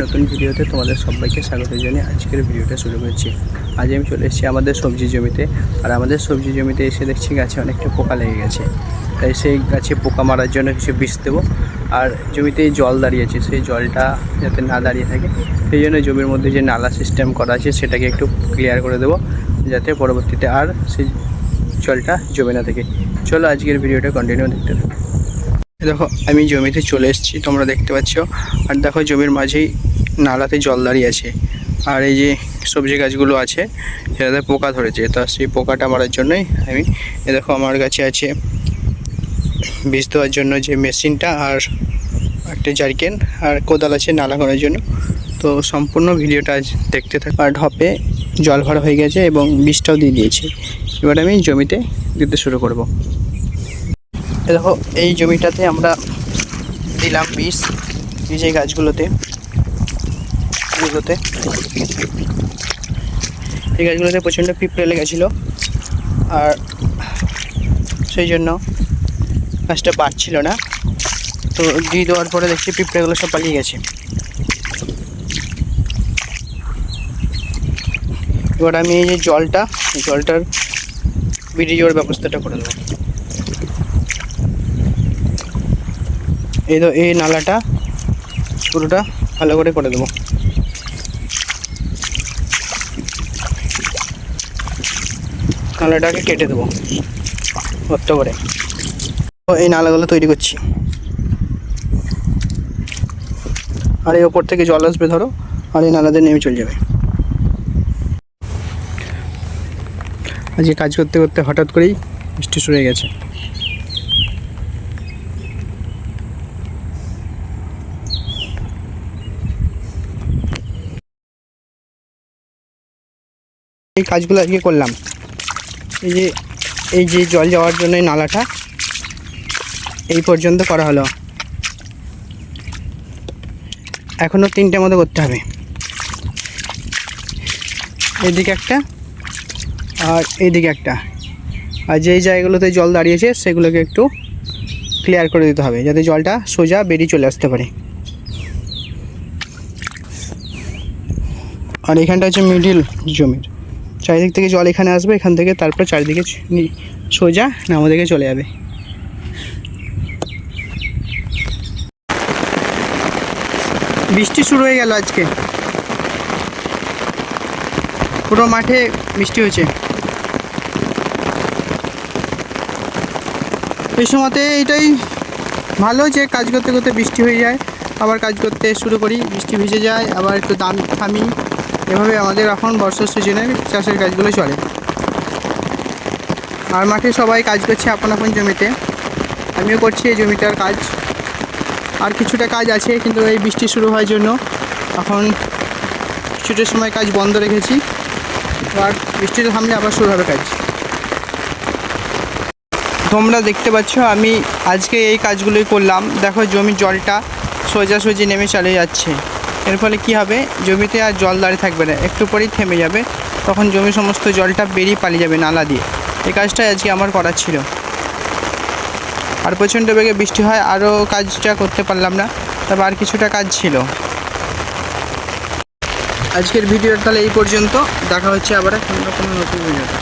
নতুন ভিডিওতে তোমাদের সবাইকে স্বাগত জানিয়ে আজকের ভিডিওটা শুরু করছি। আজ আমি চলে এসেছি আমাদের সবজি জমিতে। আর আমাদের সবজি জমিতে এসে দেখছি গাছে অনেকটা পোকা লেগে গেছে। তাই সেই গাছে পোকা মারার জন্য কিছু বিষ দেবো। আর জমিতে জল দাঁড়িয়েছে সেই জলটা যাতে না দাঁড়িয়ে থাকে, সেই জন্য জমির মধ্যে যে নালা সিস্টেম করা আছে, সেটাকে একটু ক্লিয়ার করে দেবো, যাতে পরবর্তীতে আর সেই জলটা জমে না থাকে। চলো আজকের ভিডিওটা কন্টিনিউ দেখতে থাকো। দেখো, আমি জমিতে চলে এসেছি, তোমরা দেখতে পাচ্ছ। আর দেখো, জমির মাঝেই নালাতে জল দাঁড়িয়ে আছে। আর এই যে সবজি গাছগুলো আছে, সেটাতে পোকা ধরেছে। তা সেই পোকাটা মারার জন্যই আমি, এ দেখো, আমার কাছে আছে বীজ দেওয়ার জন্য যে মেশিনটা আর একটা জারকেন আর কোদাল আছে নালা করার জন্য। তো সম্পূর্ণ ভিডিওটা আজ দেখতে থাক আর ঢপে জল ভরা হয়ে গেছে এবং বীজটাও দিয়ে দিয়েছি। এবার আমি জমিতে দিতে শুরু করব। দেখো, এই জমিটাতে আমরা দিলাম বীজ বীজ এই গাছগুলোতে এই গাছগুলোতে প্রচণ্ড পিঁপড়ে লেগেছিলো, আর সেই জন্য গাছটা বাড়ছিল না। তো দিয়ে দেওয়ার পরে দেখছি পিঁপড়েগুলো সব পালিয়ে গেছে। এবার আমি এই যে জলটা, জলটার বিড়ি জোর ব্যবস্থাটা করে দেবো। এই তো, এই নালাটা, পুরোটা ভালো করে করে দেবো। নালাটাকে কেটে দেবো গর্ত করে। তো এই নালাগুলো তৈরি করছি। আর এই ওপর থেকে জল আসবে, ধরো, আর এই নালাতে নেমে চলে যাবে। আজকে কাজ করতে করতে হঠাৎ করেই বৃষ্টি শুরু হয়ে গেছে। এই কাজগুলো আজকে করলাম। এই যে এই যে জল যাওয়ার জন্য এই নালাটা, এই পর্যন্ত করা হলো। এখনও তিনটে মতো করতে হবে। এদিকে একটা আর এইদিকে একটা। আর যেই জায়গাগুলোতে জল দাঁড়িয়েছে, সেগুলোকে একটু ক্লিয়ার করে দিতে হবে, যাতে জলটা সোজা বেরিয়ে চলে আসতে পারে। আর এখানটা হচ্ছে মিডিল জমির চারিদিক থেকে জল এখানে আসবে, এখান থেকে তারপর চারিদিকে সোজা নামো দিকে চলে যাবে। বৃষ্টি শুরু হয়ে গেল আজকে। পুরো মাঠে বৃষ্টি হয়েছে। এই সময়তে এটাই ভালো যে কাজ করতে করতে বৃষ্টি হয়ে যায়, আবার কাজ করতে শুরু করি, বৃষ্টি ভিজে যায়, আবার একটু দাম থামি। এভাবে আমাদের এখন বর্ষার সিজনের চাষের কাজগুলো চলে। আর মাঠে সবাই কাজ করছে আপন আপন জমিতে। আমিও করছি এই জমিটার কাজ। আর কিছুটা কাজ আছে, কিন্তু এই বৃষ্টি শুরু হওয়ার জন্য এখন কিছুটা সময় কাজ বন্ধ রেখেছি। আর বৃষ্টিটা থামলে আবার শুরু হবে কাজ। তোমরা দেখতে পাচ্ছ, আমি আজকে এই কাজগুলোই করলাম। দেখো জমির জলটা সোজাসুজি নেমে চলে যাচ্ছে। এর ফলে কি হবে? জমিতে আর জল দাঁড়িয়ে থাকবে না। একটু পরেই থেমে যাবে। তখন জমি সমস্ত জলটা বেরিয়ে পালিয়ে যাবে নালা দিয়ে। এই কাজটাই আজকে আমার করার ছিল। আর প্রচণ্ড বেগে বৃষ্টি হয়, আরও কাজটা করতে পারলাম না। তবে আর কিছুটা কাজ ছিল। আজকের ভিডিওটা তাহলে এই পর্যন্ত। দেখা হচ্ছে আবার কোনো নতুন ভিডিওতে।